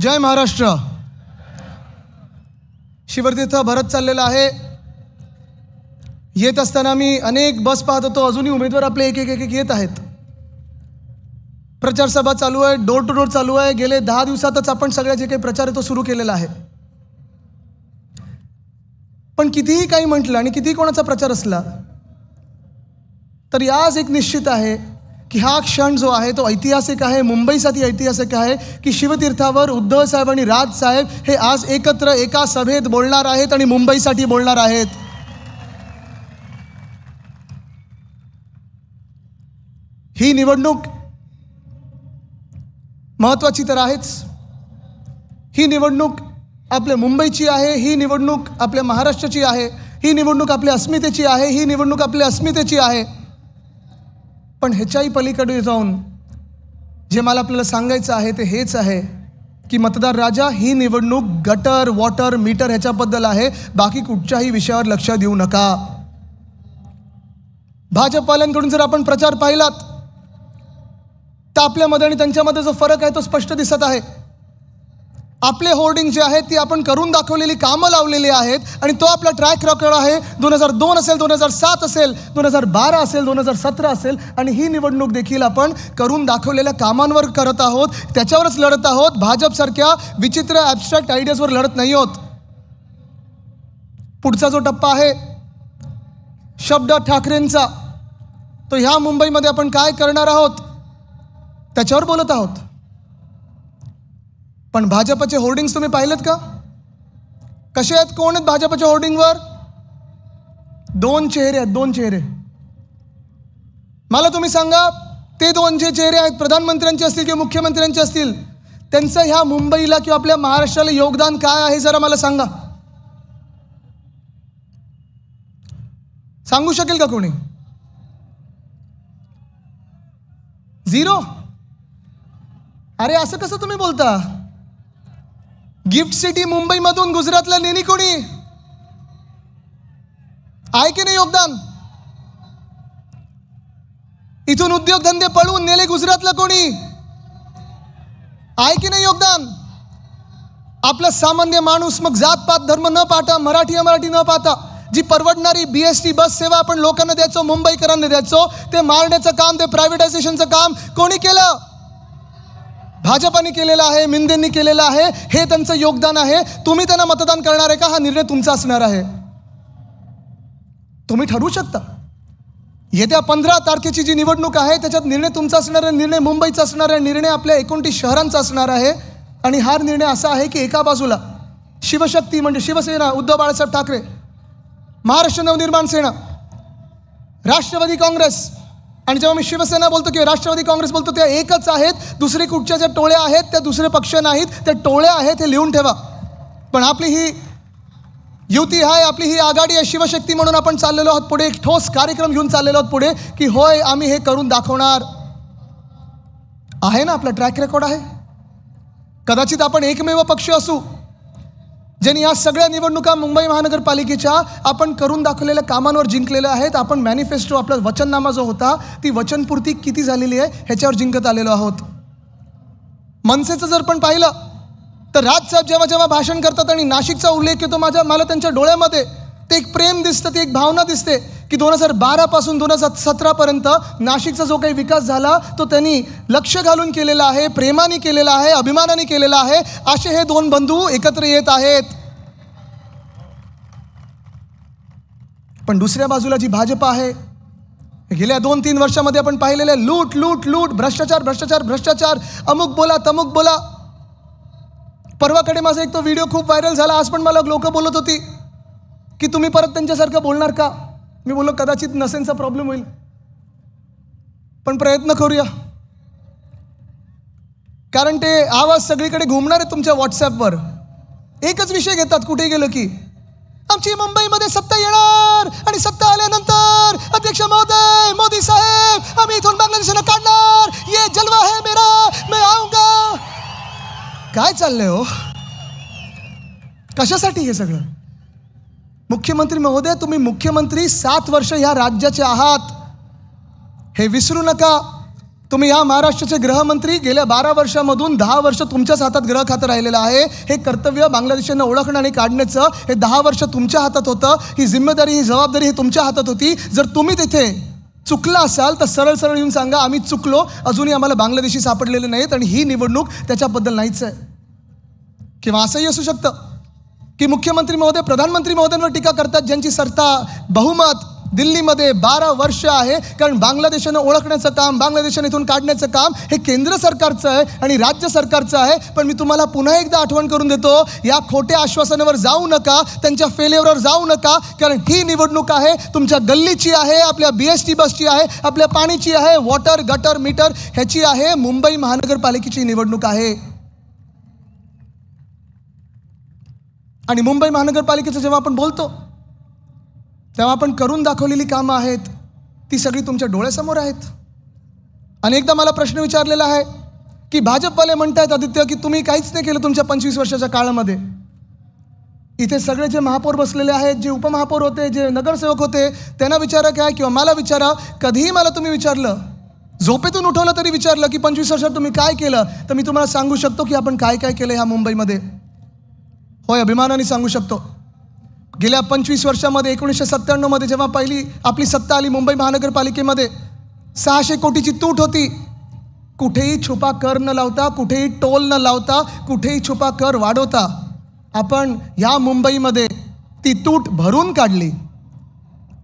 जय महाराष्ट्र. शिवतीर्थ भरत चाललेला आहे. येत असताना मी अनेक बस पाहत होतो. अजूनही उमेदवार आपले एक एक एक एक येत आहेत. प्रचारसभा चालू आहे. डोर टू डोर चालू आहे. गेले दहा दिवसातच आपण सगळ्या जे काही प्रचार आहे तो सुरू केलेला आहे. पण कितीही काही म्हटलं आणि कितीही कोणाचा प्रचार असला तर आज एक निश्चित आहे. की हा क्षण जो आहे तो ऐतिहासिक आहे मुंबईसाठी ऐतिहासिक आहे की शिवतीर्थावर उद्धव साहेब आणि राज साहेब हे आज एकत्र एका सभेत बोलणार आहेत आणि मुंबईसाठी बोलणार आहेत. ही निवडणूक महत्त्वाची तर आहेच. ही निवडणूक आपल्या मुंबईची आहे ही निवडणूक आपल्या महाराष्ट्राची आहे ही निवडणूक आपल्या अस्मितेची आहे ही निवडणूक आपल्या अस्मितेची आहे. पण ह्याच्याही पलीकडे जाऊन जे मला आपल्याला सांगायचं आहे ते हेच आहे की मतदार राजा ही निवडणूक गटर वॉटर मीटर ह्याच्याबद्दल आहे. बाकी कुठच्याही विषयावर लक्ष देऊ नका. भाजपवाल्यांकडून जर आपण प्रचार पाहिलात तर आपल्यामध्ये आणि त्यांच्यामध्ये जो फरक आहे तो स्पष्ट दिसत आहे. आपले होर्डिंग जे आहेत ती आपण करून दाखवलेली कामं लावलेली आहेत आणि तो आपला ट्रॅक रेकॉर्ड आहे दोन हजार दोन असेल दोन हजार सात असेल दोन हजार बारा असेल दोन हजार सतरा असेल आणि ही निवडणूक देखील आपण करून दाखवलेल्या कामांवर करत आहोत. त्याच्यावरच लढत आहोत. भाजपसारख्या विचित्र ॲबस्ट्रॅक्ट आयडियाजवर लढत नाही आहोत पुढचा जो टप्पा आहे शब्द ठाकरेंचा तो ह्या मुंबईमध्ये आपण काय करणार आहोत? त्याच्यावर बोलत आहोत. पण भाजपचे होर्डिंग्स तुम्ही पाहिलेत का? कसे आहेत? कोण आहेत भाजपच्या होर्डिंगवर दोन चेहरे आहेत दोन चेहरे. मला तुम्ही सांगा ते दोन जे चेहरे आहेत प्रधानमंत्र्यांचे असतील किंवा मुख्यमंत्र्यांचे असतील त्यांचं ह्या मुंबईला किंवा आपल्या महाराष्ट्राला योगदान काय आहे जरा मला सांगा. सांगू शकेल का कोणी? झिरो? अरे असं कसं तुम्ही बोलता? गिफ्ट सिटी मुंबईमधून गुजरातला नेली कोणी? आहे की नाही योगदान? इथून उद्योगधंदे पळवून नेले गुजरातला कोणी? आहे की नाही योगदान? आपला सामान्य माणूस मग जात पात धर्म न पाहता मराठी अमराठी न पाहता जी परवडणारी बी एस टी बस सेवा आपण लोकांना द्यायचो मुंबईकरांना द्यायचो ते मारण्याचं काम ते प्रायव्हेटायझेशनचं काम कोणी केलं? भाजपाने केलेलं आहे मिंदेंनी केलेलं आहे हे त्यांचं योगदान आहे. तुम्ही त्यांना मतदान करणार आहे का? हा निर्णय तुमचा असणार आहे. तुम्ही ठरवू शकता. येत्या पंधरा तारखेची जी निवडणूक आहे त्याच्यात निर्णय तुमचा असणार आहे निर्णय मुंबईचा असणार आहे निर्णय आपल्या एकोणतीस शहरांचा असणार आहे. आणि हा निर्णय असा आहे की एका बाजूला शिवशक्ती म्हणजे शिवसेना उद्धव बाळासाहेब ठाकरे महाराष्ट्र नवनिर्माण सेना राष्ट्रवादी काँग्रेस आणि जेव्हा मी शिवसेना बोलतो किंवा राष्ट्रवादी काँग्रेस बोलतो त्या एकच आहेत. दुसरे कुठच्या ज्या टोळ्या आहेत त्या दुसरे पक्ष नाहीत. त्या टोळ्या आहेत हे लिहून ठेवा. पण आपली ही युती आहे आपली ही आघाडी आहे शिवशक्ती म्हणून आपण चाललेलो आहोत पुढे. एक ठोस कार्यक्रम घेऊन चाललेलो आहोत पुढे की होय आम्ही हे करून दाखवणार. आहे ना आपला ट्रॅक रेकॉर्ड आहे? कदाचित आपण एकमेव पक्ष असू. ज्यांनी या सगळ्या निवडणुका मुंबई महानगरपालिकेच्या आपण करून दाखवलेल्या कामांवर जिंकलेल्या आहेत. आपण मॅनिफेस्टो आपला वचननामा जो होता ती वचनपूर्ती किती झालेली आहे ह्याच्यावर जिंकत आलेलो आहोत. मनसेचं जर पण पाहिलं तर राजसाहेब जेव्हा जेव्हा भाषण करतात आणि नाशिकचा उल्लेख येतो माझ्या मला त्यांच्या डोळ्यामध्ये ते एक प्रेम दिसतं ती एक भावना दिसते की दोन हजार बारापासून दोन हजार सतरापर्यंत नाशिकचा जो काही विकास झाला तो त्यांनी लक्ष घालून केलेला आहे प्रेमाने केलेला आहे अभिमानाने केलेला आहे. असे हे दोन बंधू एकत्र येत आहेत. पण दुसऱ्या बाजूला जी भाजप आहे गेल्या दोन तीन वर्षामध्ये आपण पाहिलेले लूट लूट लूट भ्रष्टाचार भ्रष्टाचार भ्रष्टाचार अमुक बोला तमुक बोला. परवाकडे माझा एक तो व्हिडिओ खूप व्हायरल झाला आज पण मला लोक बोलत होती. की तुम्ही परत त्यांच्यासारखं बोलणार का? मी बोललो कदाचित नसेनचा प्रॉब्लेम होईल. पण प्रयत्न करूया. कारण ते आवाज सगळीकडे घुमणार आहे तुमच्या व्हॉट्सॲपवर एकच विषय घेतात कुठे गेलं की. आमची मुंबईमध्ये सत्ता येणार आणि सत्ता आल्यानंतर अध्यक्ष महोदय मोदी साहेब आम्ही इथून बांगलादेशाला काढणार. ये जलवा है मेरा मैं आऊंगा. काय चाललंय हो? कशासाठी हे सगळं? मुख्यमंत्री महोदय तुम्ही मुख्यमंत्री सात वर्ष ह्या राज्याचे आहात. हे विसरू नका. तुम्ही या महाराष्ट्राचे गृहमंत्री गेल्या बारा वर्षामधून दहा वर्ष तुमच्याच हातात ग्रह खातं राहिलेलं आहे. हे कर्तव्य बांगलादेशांना ओळखणं आणि काढण्याचं हे दहा वर्ष तुमच्या हातात होतं. ही जिम्मेदारी ही जबाबदारी ही तुमच्या हातात होती. जर तुम्ही तिथे चुकला असाल तर सरळ सरळ येऊन सांगा आम्ही चुकलो. अजूनही आम्हाला बांगलादेशी सापडलेले नाहीत आणि ही निवडणूक त्याच्याबद्दल नाहीच आहे. किंवा असंही असू शकतं. की मुख्यमंत्री महोदय प्रधानमंत्री महोदयांवर टीका करतात ज्यांची सत्ता बहुमत दिल्लीमध्ये बारा वर्ष आहे. कारण बांगलादेशानं ओळखण्याचं काम बांगलादेशाने इथून काढण्याचं काम हे केंद्र सरकारचं आहे आणि राज्य सरकारचं आहे. पण मी तुम्हाला पुन्हा एकदा आठवण करून देतो या खोट्या आश्वासनावर जाऊ नका त्यांच्या फेल्युअरवर जाऊ नका. कारण ही निवडणूक आहे तुमच्या गल्लीची आहे आपल्या बी एस टी बसची आहे आपल्या पाणीची आहे वॉटर गटर मीटर ह्याची आहे. मुंबई महानगरपालिकेची निवडणूक आहे. आणि मुंबई महानगरपालिकेचं जेव्हा आपण बोलतो तेव्हा आपण करून दाखवलेली कामं आहेत ती सगळी तुमच्या डोळ्यासमोर आहेत. अनेकदा मला प्रश्न विचारलेला आहे की भाजपवाले म्हणतायत आदित्य की तुम्ही काहीच नाही केलं तुमच्या पंचवीस वर्षाच्या काळामध्ये? इथे सगळे जे महापौर बसलेले आहेत जे उपमहापौर होते जे नगरसेवक होते त्यांना विचारा काय किंवा मला विचारा कधीही मला तुम्ही विचारलं झोपेतून उठवलं तरी विचारलं की पंचवीस वर्षात तुम्ही काय केलं तर मी तुम्हाला सांगू शकतो की आपण काय काय केलं ह्या मुंबईमध्ये. होय अभिमानाने सांगू शकतो. गेल्या पंचवीस वर्षामध्ये एकोणीसशे सत्त्याण्णवमध्ये जेव्हा पहिली आपली सत्ता आली मुंबई महानगरपालिकेमध्ये सहाशे कोटीची तूट होती. कुठेही छुपा कर न लावता कुठेही टोल न लावता कुठेही छुपा कर वाढवता आपण या मुंबईमध्ये ती तूट भरून काढली.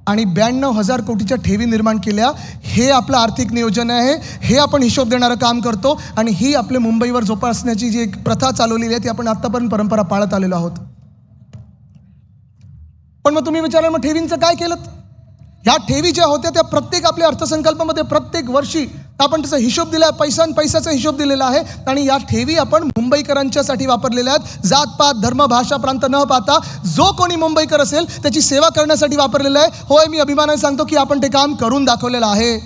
आणि ब्याण्णव हजार कोटीच्या ठेवी निर्माण केल्या. हे आपलं आर्थिक नियोजन आहे. हे आपण हिशोब देणारं काम करतो. आणि ही आपल्या मुंबईवर जोपासण्याची जी एक प्रथा चालवलेली आहे ती आपण आत्तापर्यंत परंपरा पाळत आलेलो आहोत. पण मग तुम्ही विचाराल मग ठेवींचं काय केलं? ह्या ठेवी ज्या होत्या त्या प्रत्येक आपल्या अर्थसंकल्पामध्ये प्रत्येक वर्षी तर आपण त्याचा हिशोब दिला आहे पैसा पैशाचा हिशोब दिलेला आहे. आणि या ठेवी आपण मुंबईकरांच्यासाठी वापरलेल्या आहेत. जातपात धर्म भाषा प्रांत न पाहता जो कोणी मुंबईकर असेल त्याची सेवा करण्यासाठी वापरलेलं आहे. होय मी अभिमानाने सांगतो की आपण ते काम करून दाखवलेलं आहे.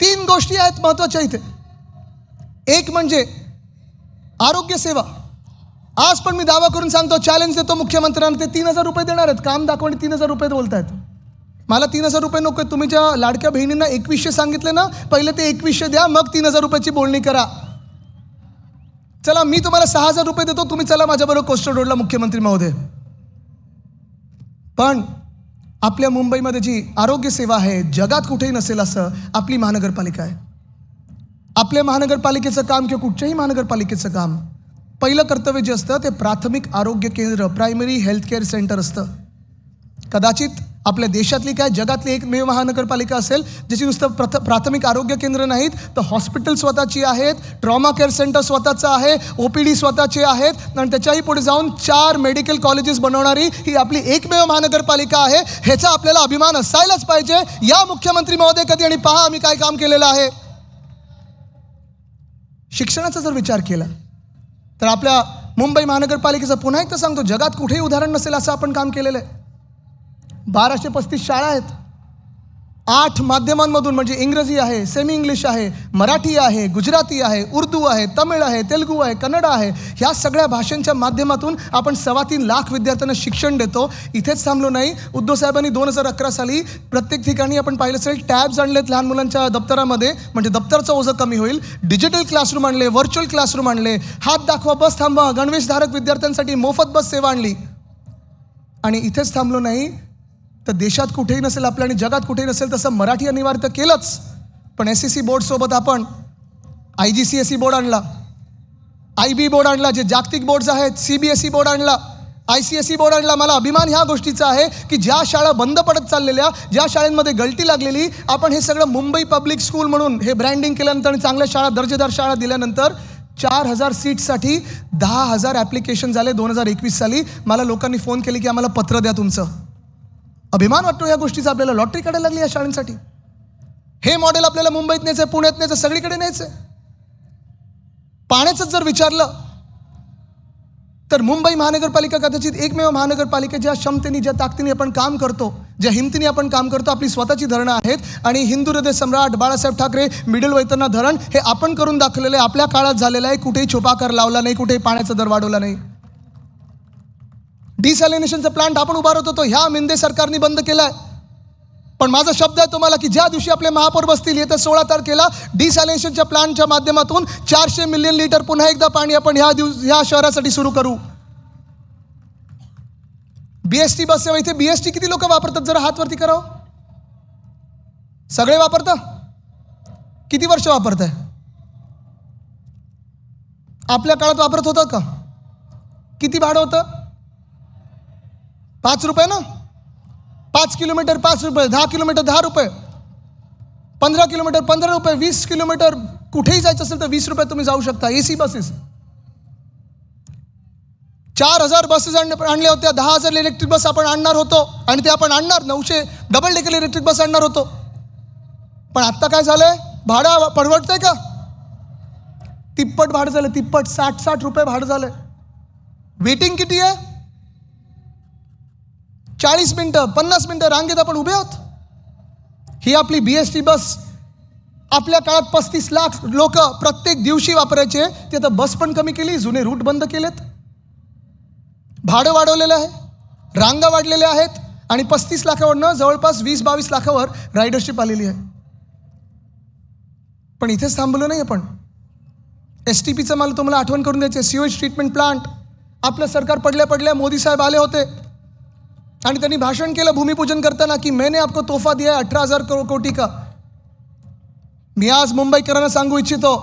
तीन गोष्टी आहेत महत्त्वाच्या इथे. एक म्हणजे आरोग्य सेवा. आज पण मी दावा करून सांगतो चॅलेंज देतो मुख्यमंत्र्यांना. ते तीन हजार रुपये देणार आहेत. काम दाखवणे तीन हजार रुपये बोलतायत. मला तीन हजार रुपये नको तुम्ही ज्या लाडक्या बहिणींना एकवीसशे सांगितले ना पहिले ते एकवीसशे द्या मग तीन हजार रुपयाची बोलणी करा. चला मी तुम्हाला सहा हजार रुपये देतो तुम्ही चला माझ्याबरोबर कोस्टर रोडला मुख्यमंत्री महोदय. पण आपल्या मुंबईमध्ये जी आरोग्य सेवा आहे जगात कुठेही नसेल असं आपली महानगरपालिका आहे. आपल्या महानगरपालिकेचं काम किंवा कुठच्याही महानगरपालिकेचं काम पहिलं कर्तव्य जे असतं ते प्राथमिक आरोग्य केंद्र प्रायमरी हेल्थ केअर सेंटर असतं. कदाचित आपल्या देशातली काय जगातली एकमेव महानगरपालिका असेल ज्याची नुसतं प्रथ प्राथमिक आरोग्य केंद्र नाहीत तर हॉस्पिटल स्वतःची आहेत ट्रॉमा केअर सेंटर स्वतःचं आहे ओ पी डी स्वतःचे आहेत आणि त्याच्याही पुढे जाऊन चार मेडिकल कॉलेजेस बनवणारी ही आपली एकमेव महानगरपालिका आहे ह्याचा आपल्याला अभिमान असायलाच पाहिजे. या मुख्यमंत्री महोदय कधी आणि पहा आम्ही काय काम केलेलं आहे. शिक्षणाचा जर विचार केला तर आपल्या मुंबई महानगरपालिकेचं पुन्हा एकदा सांगतो जगात कुठेही उदाहरण नसेल असं आपण काम केलेलं आहे. बाराशे पस्तीस शाळा आहेत. आठ माध्यमांमधून म्हणजे इंग्रजी आहे सेमी इंग्लिश आहे मराठी आहे गुजराती आहे उर्दू आहे तमिळ आहे तेलगू आहे कन्नड आहे. ह्या सगळ्या भाषांच्या माध्यमातून आपण सव्वा तीन लाख विद्यार्थ्यांना शिक्षण देतो. इथेच थांबलो नाही. उद्धव साहेबांनी दोन हजार अकरा साली प्रत्येक ठिकाणी आपण पाहिलं असेल टॅब्स आणलेत लहान मुलांच्या दप्तरामध्ये. म्हणजे दप्तरचं ओझं कमी होईल. डिजिटल क्लासरूम आणले व्हर्च्युअल क्लासरूम आणले. हात दाखवा बस थांबवा. गणवेशधारक विद्यार्थ्यांसाठी मोफत बस सेवा आणली. आणि इथेच थांबलो नाही. तर देशात कुठेही नसेल आपल्या आणि जगात कुठेही नसेल तसं मराठी अनिवार्य तर केलंच. पण एस सी सी बोर्डसोबत आपण I G C S C board आणला. आय बी बोर्ड आणला जे जागतिक बोर्ड्स आहेत C B S E board आणला I C S E board आणला. मला अभिमान ह्या गोष्टीचा आहे की ज्या शाळा बंद पडत चाललेल्या ज्या शाळांमध्ये गळती लागलेली आपण हे सगळं मुंबई पब्लिक स्कूल म्हणून हे ब्रँडिंग केल्यानंतर आणि चांगल्या शाळा दर्जेदार शाळा दिल्यानंतर चार हजार सीट्ससाठी दहा हजार ॲप्लिकेशन झाले दोन हजार एकवीस साली. मला लोकांनी फोन केले की आम्हाला पत्र द्या तुमचं. अभिमान वाटतो या गोष्टीचा आपल्याला? लॉटरी काढायला लागली या शाळांसाठी. हे मॉडेल आपल्याला मुंबईत न्यायचं आहे पुण्यात न्यायचं सगळीकडे न्यायचं. आहे पाण्याचंच जर विचारलं तर मुंबई महानगरपालिका कदाचित एकमेव महानगरपालिका ज्या क्षमतेने ज्या ताकदीने आपण काम करतो ज्या हिमतीने आपण काम करतो आपली स्वतःची धरणं आहेत. आणि हिंदू हृदय सम्राट बाळासाहेब ठाकरे मिडल वैतरणा धरण हे आपण करून दाखवलेलं आहे. आपल्या काळात झालेलं आहे. कुठेही छुपाकर लावला नाही कुठेही पाण्याचा दर वाढवला नाही. डिसॅलिनेशनचा प्लांट आपण उभारत होतो. ह्या मिंदे सरकारने बंद केलाय. पण माझा शब्द आहे तुम्हाला की ज्या दिवशी आपले महापौर बसतील येत्या सोळा तारखेला डिसॅलिनेशनच्या प्लांटच्या माध्यमातून चारशे मिलियन लिटर पुन्हा एकदा पाणी आपण ह्या दिवस ह्या शहरासाठी सुरू करू. बीएसटी बस सेवा इथे बीएसटी किती लोक वापरतात? जरा हातवरती कराव करावं हो. सगळे वापरता? किती वर्ष वापरताय? आपल्या काळात वापरत होतं का? किती भाडं होतं? पाच रुपये ना? पाच किलोमीटर पाच रुपये दहा किलोमीटर दहा रुपये. पंधरा किलोमीटर पंधरा रुपये वीस किलोमीटर कुठेही जायचं असेल तर वीस रुपये तुम्ही जाऊ शकता. A C buses. चार हजार बसेस आणल्या होत्या. दहा हजार इलेक्ट्रिक बस आपण आणणार होतो. आणि ते आपण आणणार. नऊशे डबल डेकल इलेक्ट्रिक बस आणणार होतो. पण आत्ता काय झालंय? भाडं परवडतंय का? तिप्पट भाडं झालं. तिप्पट साठ साठ रुपये भाडं झालं वेटिंग किती आहे? चाळीस मिनटं पन्नास मिनटं रांगेत आपण उभे आहोत. ही आपली बी एस टी बस. आपल्या काळात पस्तीस लाख लोक प्रत्येक दिवशी वापरायचे. ते आता बस पण कमी केली जुने रूट बंद केलेत. भाडं वाढवलेलं आहे. रांगा वाढलेल्या आहेत. आणि पस्तीस लाखावरनं जवळपास वीस बावीस लाखावर रायडरशिप आलेली आहे. पण इथेच थांबलो नाही आपण. एस टी पीचं मला तुम्हाला आठवण करून द्यायचे सिवेज ट्रीटमेंट प्लांट आपलं सरकार पडल्या पडल्या मोदी साहेब आले होते. आणि त्यांनी भाषण केलं भूमिपूजन करताना की मैंने आपको तोफा दिया अठरा हजार करो कोटी का. मी आज मुंबईकरांना सांगू इच्छितो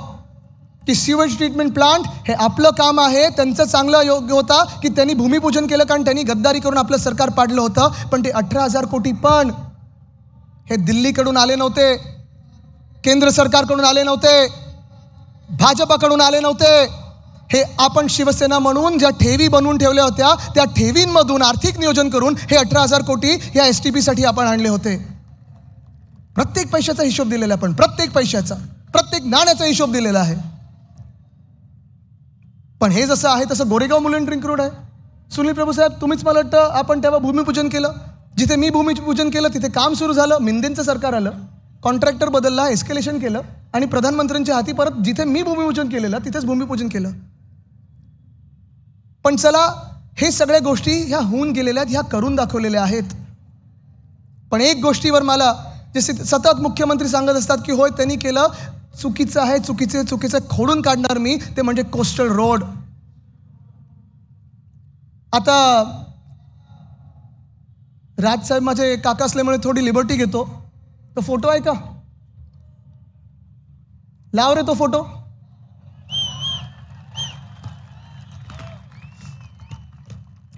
की सिवेज ट्रीटमेंट प्लांट हे आपलं काम आहे त्यांचं चांगलं योग्य होता की त्यांनी भूमिपूजन केलं कारण त्यांनी गद्दारी करून आपलं सरकार पाडलं होतं पण ते अठरा हजार कोटी पण हे दिल्लीकडून आले नव्हते केंद्र सरकारकडून आले नव्हते भाजपाकडून आले नव्हते. हे आपण शिवसेना म्हणून ज्या ठेवी बनवून ठेवल्या होत्या त्या ठेवींमधून आर्थिक नियोजन करून हे अठरा हजार कोटी या एस टी पीसाठी आपण आणले होते. प्रत्येक पैशाचा हिशोब दिलेला आपण प्रत्येक पैशाचा प्रत्येक नाण्याचा हिशोब दिलेला आहे. पण हे जसं आहे तसं गोरेगाव मुलं ड्रिंक रोड आहे. सुनील प्रभू साहेब तुम्हीच मला वाटतं आपण तेव्हा भूमिपूजन केलं. जिथे मी भूमिपूजन केलं तिथे काम सुरू झालं मिंदेंचं सरकार आलं. कॉन्ट्रॅक्टर बदलला एस्केलेशन केलं आणि प्रधानमंत्र्यांच्या हाती परत जिथे मी भूमिपूजन केलेलं तिथेच भूमिपूजन केलं. पण चला हे सगळ्या गोष्टी ह्या होऊन गेलेल्या आहेत ह्या करून दाखवलेल्या आहेत. पण एक गोष्टीवर मला जे सित- सतत मुख्यमंत्री सांगत असतात की होय त्यांनी केलं चुकीचं आहे चुकीचे चुकीचं खोडून काढणार मी ते म्हणजे कोस्टल रोड. आता राजसाहेब माझे काका असल्यामुळे थोडी लिबर्टी घेतो. तो फोटो आहे का? लाव रे तो फोटो.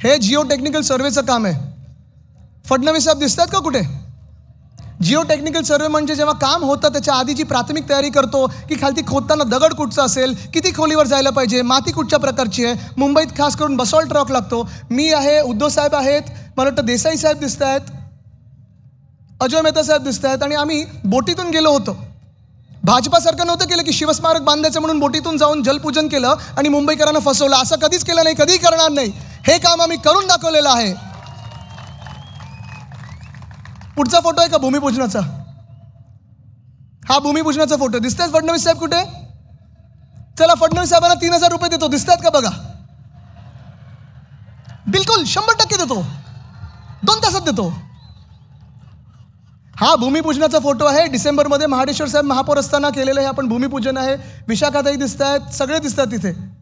हे जिओ टेक्निकल सर्वेचं काम आहे. फडणवीस साहेब दिसतात का कुठे? जिओ टेक्निकल सर्वे म्हणजे जेव्हा काम होतं त्याच्या आधीची प्राथमिक तयारी करतो की खालती खोदताना दगड कुठचा असेल किती खोलीवर जायला पाहिजे माती कुठच्या प्रकारची आहे मुंबईत खास करून बसॉल ट्रक लागतो. मी आहे उद्धव साहेब आहेत मला वाटतं देसाई साहेब दिसत आहेत अजय मेहता साहेब दिसत आहेत आणि आम्ही बोटीतून गेलो होतो. भाजपा नव्हतं केलं की शिवस्मारक बांधायचं म्हणून बोटीतून जाऊन जलपूजन केलं आणि मुंबईकरांना फसवलं. असं कधीच केलं नाही कधीही करणार नाही. हे काम आम्ही करून दाखवलेलं आहे. पुढचा फोटो आहे का भूमिपूजनाचा? हा भूमिपूजनाचा फोटो. दिसतात फडणवीस साहेब कुठे? चला फडणवीस साहेबांना तीन हजार रुपये देतो. दिसतात का बघा? बिलकुल शंभर टक्के देतो. दोन तासात देतो. हा भूमिपूजनाचा फोटो आहे. डिसेंबरमध्ये महाडेश्वर साहेब महापौर असताना केलेलं हे आपण भूमिपूजन आहे. विशाखाताई दिसत आहेत सगळे दिसतात तिथे.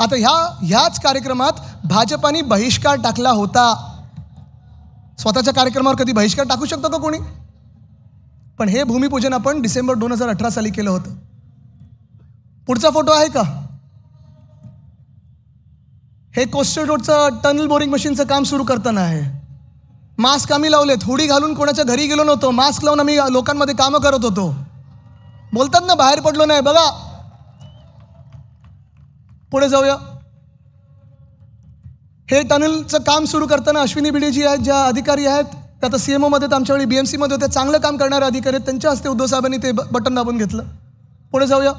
आता ह्या ह्याच कार्यक्रमात भाजपाने बहिष्कार टाकला होता. स्वतःच्या कार्यक्रमावर कधी बहिष्कार टाकू शकतो का कोणी? पण हे भूमिपूजन आपण डिसेंबर दोन हजार अठरा साली केलं होतं. पुढचा फोटो आहे का? हे कोस्टल रोडचं टनल बोरिंग मशीनचं काम सुरू करताना आहे. मास्क आम्ही लावलेत. हुडी घालून कोणाच्या घरी गेलो नव्हतो. मास्क लावून आम्ही लोकांमध्ये कामं करत होतो. बोलतात ना बाहेर पडलो नाही. बघा पुढे जाऊया. हे टनलचं काम सुरू करताना अश्विनी बिडे जी आहेत ज्या अधिकारी आहेत त्या आता सी एम ओमध्ये तर आमच्या वेळी बी एम सीमध्ये होते चांगलं काम करणारे अधिकारी आहेत. त्यांच्या हस्ते उद्धव साहेबांनी ते बटन दाबून घेतलं. पुढे जाऊया.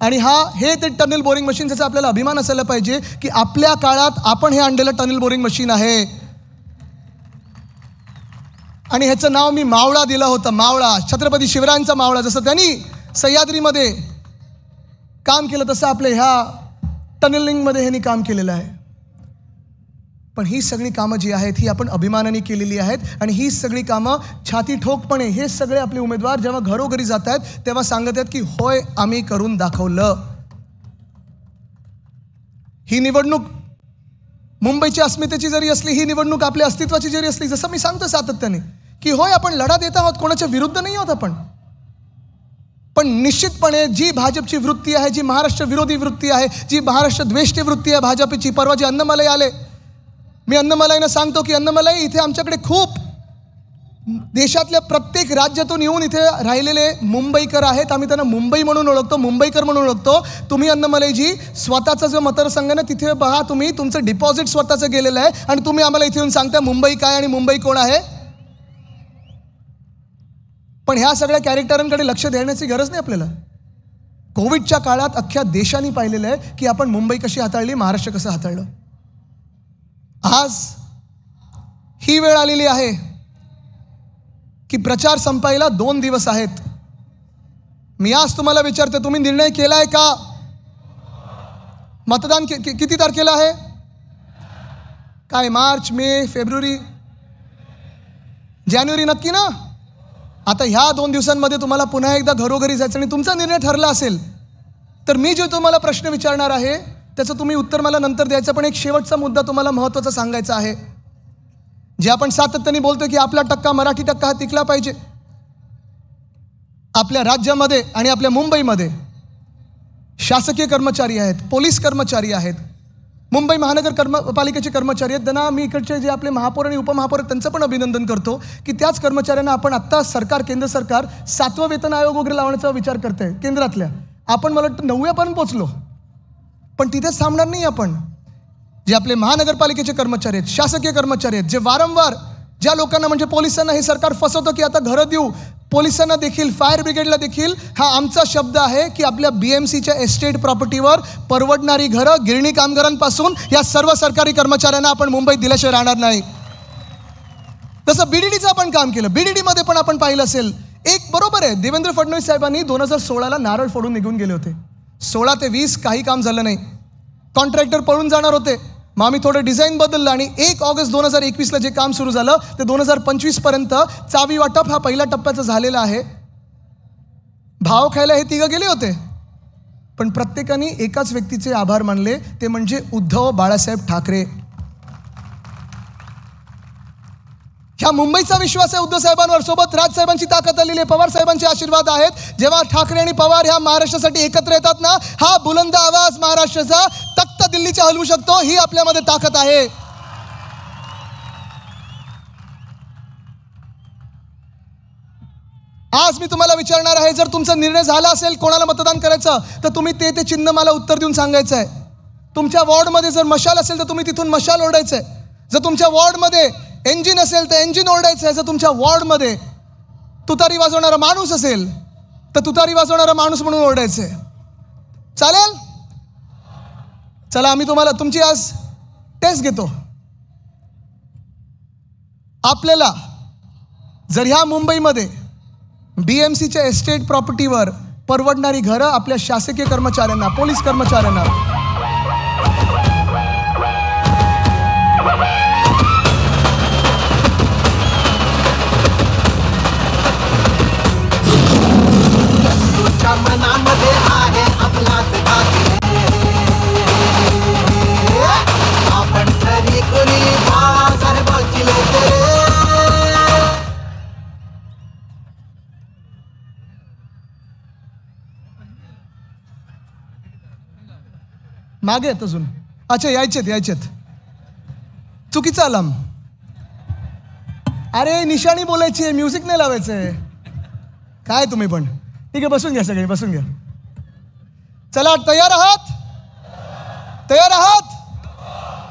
आणि हा हे ते टनल बोरिंग मशीन ज्याचा आपल्याला अभिमान असायला पाहिजे की आपल्या काळात आपण हे आणलेलं टनल बोरिंग मशीन आहे. आणि ह्याचं नाव मी मावळा दिलं होतं मावळा. छत्रपती शिवरायांचा मावळा. जसं त्यांनी सह्याद्रीमध्ये काम केलं तसं आपल्या ह्या टनलिंगमध्ये ह्यांनी काम केलेलं आहे. पण ही सगळी कामं जी आहेत ही आपण अभिमानाने केलेली आहेत आणि ही सगळी कामं छाती ठोकपणे हे सगळे आपले उमेदवार जेव्हा घरोघरी जात आहेत तेव्हा सांगत आहेत की होय आम्ही करून दाखवलं. ही निवडणूक मुंबईची अस्मितेची जरी असली ही निवडणूक आपल्या अस्तित्वाची जरी असली जसं मी सांगतो सातत्याने की होय आपण लढा देत आहोत कोणाच्या विरुद्ध नाही आहोत आपण. पण निश्चितपणे जी भाजपची वृत्ती आहे जी महाराष्ट्र विरोधी वृत्ती आहे जी महाराष्ट्र द्वेष्टी वृत्ती आहे भाजपची परवा जी अन्नमलई आले. मी अन्नमलाईनं सांगतो की अन्नमलाई इथे आमच्याकडे खूप देशातल्या प्रत्येक राज्यातून येऊन इथे राहिलेले मुंबईकर आहेत. आम्ही त्यांना मुंबई म्हणून ओळखतो मुंबईकर म्हणून ओळखतो. तुम्ही अन्नमलईजी स्वतःचा जो मतदारसंघ आहे ना तिथे पहा तुम्ही तुमचं डिपॉझिट स्वतःचं गेलेलं आहे आणि तुम्ही आम्हाला इथे येऊन सांगता मुंबई काय आणि मुंबई कोण आहे? पण ह्या सगळ्या कॅरेक्टरांकडे लक्ष देण्याची गरज नाही आपल्याला. कोविडच्या काळात अख्ख्या देशाने पाहिलेलं आहे की आपण मुंबई कशी हाताळली महाराष्ट्र कसं हाताळलं. आज ही वेळ आलेली आहे की प्रचार संपायला दोन दिवस आहेत. मी आज तुम्हाला विचारते तुम्ही निर्णय केला आहे का? मतदान कि- कि- किती तारखेला आहे? काय मार्च मे फेब्रुवारी? जानेवारी नक्की ना? आता ह्या दोन दिवसांमध्ये तुम्हाला पुन्हा एकदा घरोघरी जायचं आणि तुमचा निर्णय ठरला असेल तर मी जे तुम्हाला प्रश्न विचारणार आहे त्याचं तुम्ही उत्तर मला नंतर द्यायचं पण एक शेवटचा मुद्दा तुम्हाला महत्त्वाचा सांगायचा आहे. जे आपण सातत्याने बोलतो की आपला टक्का मराठी टक्का हा टिकला पाहिजे. आपल्या राज्यामध्ये आणि आपल्या मुंबईमध्ये शासकीय कर्मचारी आहेत पोलीस कर्मचारी आहेत मुंबई महानगर कर्म पालिकेचे कर्मचारी आहेत. त्यांना मी इकडचे जे आपले महापौर आणि उपमहापौर त्यांचं पण अभिनंदन करतो की त्याच कर्मचाऱ्यांना आपण आत्ता सरकार केंद्र सरकार सातवं वेतन आयोग वगैरे लावण्याचा विचार करते केंद्रातल्या. आपण मला वाटतं नवव्यापर्यंत पोचलो पण तिथेच थांबणार नाही आपण. जे आपले महानगरपालिकेचे कर्मचारी आहेत शासकीय कर्मचारी आहेत जे वारंवार ज्या लोकांना म्हणजे पोलिसांना हे सरकार फसवतं की आता घरं देऊ पोलिसांना देखील फायर ब्रिगेडला देखील हा आमचा शब्द आहे की आपल्या बी एम सीच्या एस्टेट प्रॉपर्टीवर परवडणारी घरं गिरणी कामगारांपासून या सर्व सरकारी कर्मचाऱ्यांना आपण मुंबईत दिल्याशिवाय राहणार नाही. तसं बीडीडीचं आपण काम केलं. बीडीडीमध्ये पण आपण पाहिलं असेल एक बरोबर आहे देवेंद्र फडणवीस साहेबांनी दोन हजार सोळाला नारळ फोडून निघून गेले होते. सोळा ते वीस काही काम झालं नाही. कॉन्ट्रॅक्टर पळून जाणार होते. मग आम्ही थोडं डिझाईन बदललं आणि एक ऑगस्ट दोन हजार एकवीसला जे काम सुरू झालं ते दोन हजार पंचवीसपर्यंत चावी वाटप हा पहिल्या टप्प्याचा झालेला आहे. भाव खायला हे तिघं गेले होते. पण प्रत्येकाने एकाच व्यक्तीचे आभार मानले ते म्हणजे उद्धव बाळासाहेब ठाकरे. ह्या मुंबईचा विश्वास आहे उद्धव साहेबांवर. सोबत राजसाहेबांची ताकद आलेली आहे. पवार साहेबांचे आशीर्वाद आहेत. जेव्हा ठाकरे आणि पवार ह्या महाराष्ट्रासाठी एकत्र येतात ना हा बुलंद आवाज महाराष्ट्राचा तख्त दिल्लीच्या हलवू शकतो. ही आपल्यामध्ये ताकद आहे. आज मी तुम्हाला विचारणार आहे जर तुमचा निर्णय झाला असेल कोणाला मतदान करायचं तर तुम्ही ते ते चिन्ह मला उत्तर देऊन सांगायचं आहे तुमच्या वॉर्डमध्ये जर मशाल असेल तर तुम्ही तिथून मशाल ओढायचं आहे जर तुमच्या वॉर्डमध्ये इंजिन असेल तर इंजिन ओरडायचं आहे जर तुमच्या वॉर्डमध्ये तुतारी वाजवणारा माणूस असेल तर तुतारी वाजवणारा माणूस म्हणून ओरडायचं आहे चालेल? चला आम्ही तुम्हाला तुमची आज टेस्ट घेतो. आपल्याला जर ह्या मुंबईमध्ये बी एम सीच्या एस्टेट प्रॉपर्टीवर परवडणारी घरं आपल्या शासकीय कर्मचाऱ्यांना पोलीस कर्मचाऱ्यांना मनामध्ये आहे आपलाच आपण तरी मागे आहेत अजून. अच्छा यायचेत यायचेत चुकीचा अलाम अरे निशाणी बोलायची म्युझिक नाही लावायचंय. काय तुम्ही पण? ठीक आहे बसून घ्या सगळे बसून घ्या. चला तयार आहात? तयार आहात?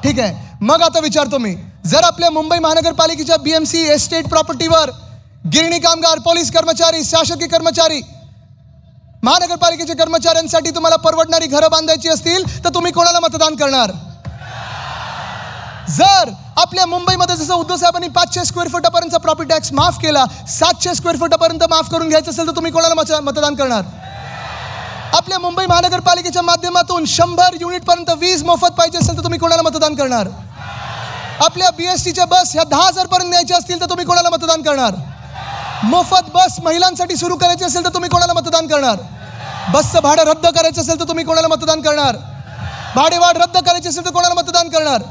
ठीक आहे. मग आता विचारतो मी जर आपल्या मुंबई महानगरपालिकेच्या बी एम सी एस्टेट प्रॉपर्टीवर गिरणी कामगार पोलीस कर्मचारी शासकीय कर्मचारी महानगरपालिकेच्या कर्मचाऱ्यांसाठी तुम्हाला परवडणारी घरं बांधायची असतील तर तुम्ही कोणाला मतदान करणार? जर आपल्या मुंबईमध्ये जसं उद्धव साहेबांनी पाचशे स्क्वेअर फुटापर्यंत प्रॉपर्टी टॅक्स माफ केला सातशे स्क्वेअर फुटापर्यंत माफ करून घ्यायचं असेल तर तुम्ही कोणाला मत- मतदान करणार? आपल्या मुंबई महानगरपालिकेच्या माध्यमातून शंभर युनिटपर्यंत वीज मोफत पाहिजे असेल तर तुम्ही कोणाला मतदान करणार? आपल्या बी एस टीच्या बस ह्या दहा हजारपर्यंत न्यायच्या असतील तर तुम्ही कोणाला मतदान करणार? मोफत बस महिलांसाठी सुरू करायची असेल तर तुम्ही कोणाला मतदान करणार? बसचं भाडं रद्द करायचं असेल तर तुम्ही कोणाला मतदान करणार? भाडेवाढ रद्द करायची असेल तर कोणाला मतदान करणार?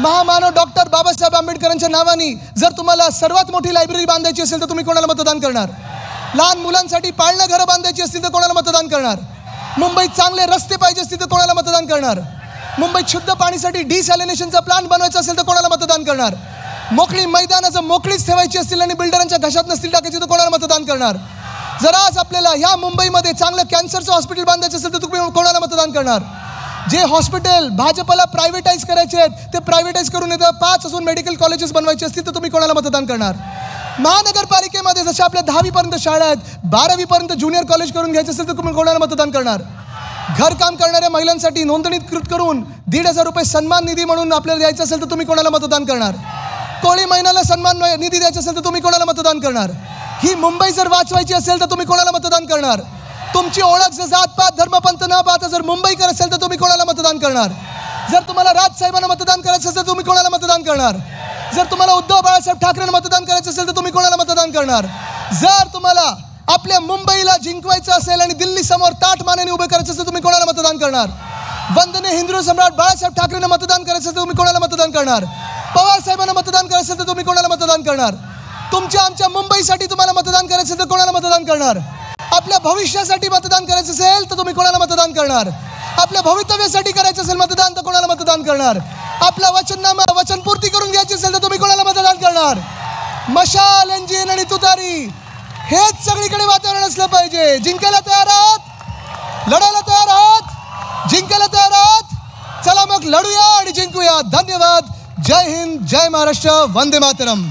महामानव डॉक्टर बाबासाहेब आंबेडकरांच्या नावाने जर तुम्हाला सर्वात मोठी लायब्ररी बांधायची असेल तर तुम्ही कोणाला मतदान करणार? लहान मुलांसाठी पाळणं घरं बांधायची असतील तर कोणाला मतदान करणार? मुंबईत चांगले रस्ते पाहिजे असतील तर कोणाला मतदान करणार? मुंबईत शुद्ध पाणीसाठी डिसॅलिनेशनचा प्लान बनवायचा असेल तर कोणाला मतदान करणार? मोकळी मैदानं जर मोकळीच ठेवायची असतील आणि बिल्डरांच्या घशात नसतील टाकायची तर कोणाला मतदान करणार? जर आज आपल्याला ह्या मुंबईमध्ये चांगलं कॅन्सरचं हॉस्पिटल बांधायचं असेल तर तुम्ही कोणाला मतदान करणार? जे हॉस्पिटल भाजपला प्रायव्हेटाईज करायचे आहेत ते प्रायव्हेटाईज करून येतं पाच अजून मेडिकल कॉलेजेस बनवायचे असतील तर तुम्ही कोणाला मतदान करणार? महानगरपालिकेमध्ये जशा आपल्या दहावीपर्यंत शाळा आहेत बारावीपर्यंत ज्युनियर कॉलेज करून घ्यायचे असेल तर तुम्ही कोणाला मतदान करणार? घरकाम करणाऱ्या महिलांसाठी नोंदणीकृत करून दीड हजार रुपये सन्मान निधी म्हणून आपल्याला द्यायचं असेल तर तुम्ही कोणाला मतदान करणार? कोळी महिन्याला सन्मान निधी द्यायचा असेल तर तुम्ही कोणाला मतदान करणार? ही मुंबई जर वाचवायची असेल तर तुम्ही कोणाला मतदान करणार? तुमची ओळख जर जातपात धर्मपंथ न पाहता जर मुंबईकर असेल तर तुम्ही कोणाला मतदान करणार? जर तुम्हाला राजसाहेबांना मतदान करायचं असेल तर तुम्ही कोणाला मतदान करणार? जर तुम्हाला उद्धव बाळासाहेब ठाकरेंना मतदान करायचं असेल तर तुम्ही कोणाला मतदान करणार? जर तुम्हाला आपल्या मुंबईला जिंकवायचं असेल आणि दिल्ली समोर ताट मानेने उभे करायचं असेल तर तुम्ही कोणाला मतदान करणार? वंदने हिंदू सम्राट बाळासाहेब ठाकरेंना मतदान करायचं असेल तर तुम्ही कोणाला मतदान करणार? पवार साहेबांना मतदान करायचं असेल तर तुम्ही कोणाला मतदान करणार? तुमच्या आमच्या मुंबईसाठी तुम्हाला मतदान करायचं असेल तर कोणाला मतदान करणार? आपल्या भविष्यासाठी मतदान करायचं असेल तर तुम्ही कोणाला मतदान करणार? आपल्या भवितव्यासाठी करायचं असेल मतदान तर कोणाला मतदान करणार? आपला वचननामा वचनपूर्ती करून घ्यायची असेल तर तुम्ही कोणाला मतदान करणार? मशाल इंजिन आणि तुतारी हेच सगळीकडे वातावरण असलं पाहिजे. जिंकायला तयार आहात? लढायला तयार आहात? जिंकायला तयार आहात? चला मग लढूया आणि जिंकूया. धन्यवाद. जय हिंद जय महाराष्ट्र. वंदे मातरम.